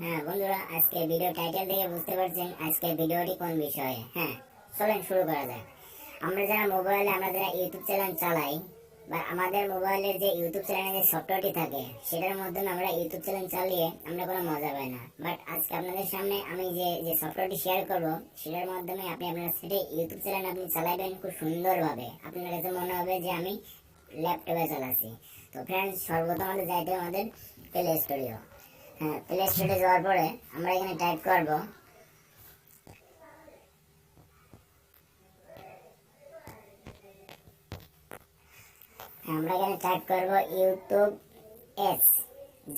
হ্যাঁ বিষয়ে। হ্যাঁ থাকে, সেটার মাধ্যমে আমরা ইউটিউব চ্যানেল চালিয়ে আমরা কোনো মজা পাই না। বাট আজকে আপনাদের সামনে আমি যে যে শেয়ার করব, সেটার মাধ্যমে আপনি ইউটিউব চ্যানেল আপনি চালাবেন খুব সুন্দরভাবে। আপনার কাছে মনে হবে যে আমি ল্যাপটপে চালাচ্ছি তো ফ্রেন্ডস সর্বপ্রথম আমাদের যাইতে আমাদের প্লে স্টোরিও হ্যাঁ প্লে স্টোরে যাওয়ার পরে আমরা এখানে টাইপ করব। আমরা এখানে টাইপ করব ইউটিউব এস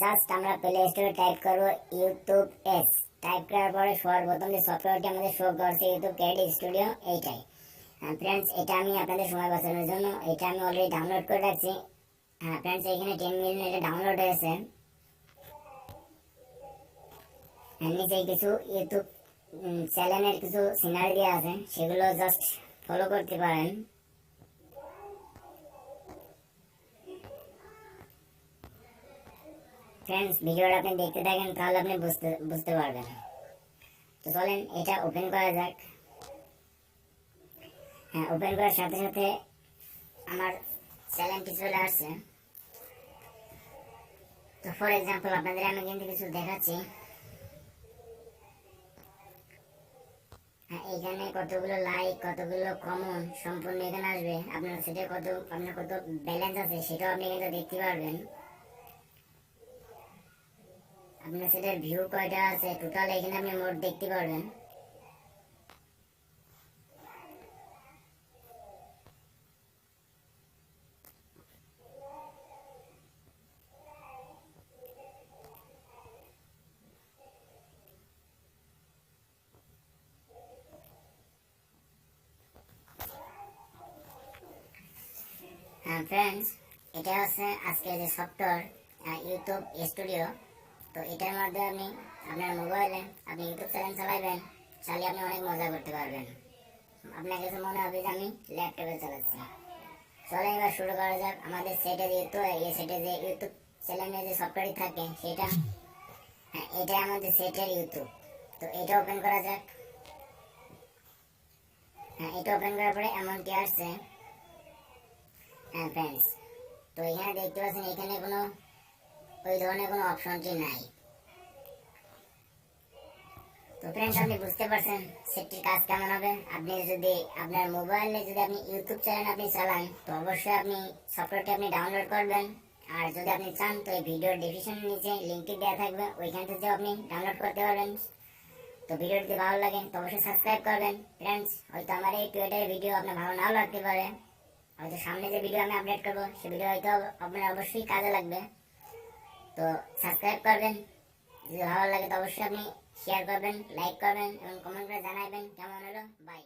জাস্ট আমরা প্লে স্টোরে টাইপ করব ইউটিউব এস টাইপ করার পরে সর্বপ্রথম যে সফটওয়্যারটি আমাদের শো করছে ইউটিউব ক্রেডিট স্টুডিও এইটাই। ফ্রেন্ডস এটা আমি আপনাদের সময় বাঁচানোর জন্য, এটা আমি অলরেডি ডাউনলোড করে রাখছি। হ্যাঁ ফ্রেন্ডস এখানে টেন মিলিয়ন এটা ডাউনলোড হয়েছে। নিচে কিছু ইউটিউব চ্যানেলের কিছু সিনারি দেওয়া আছে, সেগুলো জাস্ট ফলো করতে পারেন। ফ্রেন্ডস ভিডিওটা আপনি দেখতে থাকেন, তাহলে আপনি বুঝতে বুঝতে পারবেন। তো চলেন, এটা ওপেন করা যাক। হ্যাঁ ওপেন করার সাথে সাথে আমার চ্যানেলটি চলে আসছে। তো ফর এক্সাম্পল আপনাদের আমি কিন্তু কিছু দেখাচ্ছি। হ্যাঁ এখানে কতগুলো লাইক কতগুলো কমন সম্পূর্ণ এখানে আসবে। আপনার সেটা কত, আপনার কত ব্যালেন্স আছে সেটাও আপনি কিন্তু দেখতে পারবেন। আপনার সেটার ভিউ কয়টা আছে? টোটাল এখানে আপনি মোট দেখতে পারবেন। ফ্রেন্ডস এটা হচ্ছে আজকে যে সফটওয়্যার ইউটিউব স্টুডিও তো এটার মধ্যে আপনি আপনার মোবাইলে আপনি ইউটিউব চ্যানেল চালাবেন চালিয়ে আপনি অনেক মজা করতে পারবেন। আপনার কাছে মনে হবে যে আমি ল্যাপটপে চালাচ্ছি। চলে এবার শুরু করা যাক আমাদের সেটে যেহেতু এই সেটে যে ইউটিউব চ্যানেলে যে সফটওয়্যারটি থাকে, সেটা হ্যাঁ এটা আমাদের সেটের ইউটিউব তো এটা ওপেন করা যাক। হ্যাঁ এটা ওপেন করার পরে এমন কি আসছে হ্যাঁ ফ্রেন্ডস তো এখানে দেখতে পাচ্ছেন, এখানে কোনো, ওই ধরনের কোনো অপশনটি নাই। তো ফ্রেন্ডস আপনি বুঝতে পারছেন সেটির কাজ কেমন হবে। আপনি যদি, আপনার মোবাইলে যদি আপনি ইউটিউব চ্যানেল আপনি চালান, তো অবশ্যই আপনি সফটওয়্যারটি আপনি ডাউনলোড করবেন। আর যদি আপনি চান, তো এই ভিডিওর ডিসক্রিপশনের নিচে লিঙ্কটি দেওয়া থাকবে, ওইখান থেকে আপনি ডাউনলোড করতে পারবেন। তো ভিডিওটি ভালো লাগে, তো অবশ্যই সাবস্ক্রাইব করবেন। ফ্রেন্ডস হয়তো আমার এই টুয়েটার ভিডিও আপনার ভালো নাও লাগতে পারে। হয়তো সামনে যে ভিডিও আমি আপডেট করব, সে ভিডিও হয়তো আপনার অবশ্যই কাজে লাগবে। তো সাবস্ক্রাইব করবেন, যদি ভালো লাগে তো অবশ্যই আপনি শেয়ার করবেন লাইক করবেন এবং কমেন্ট করে জানাবেন। কেমন হলো? বাই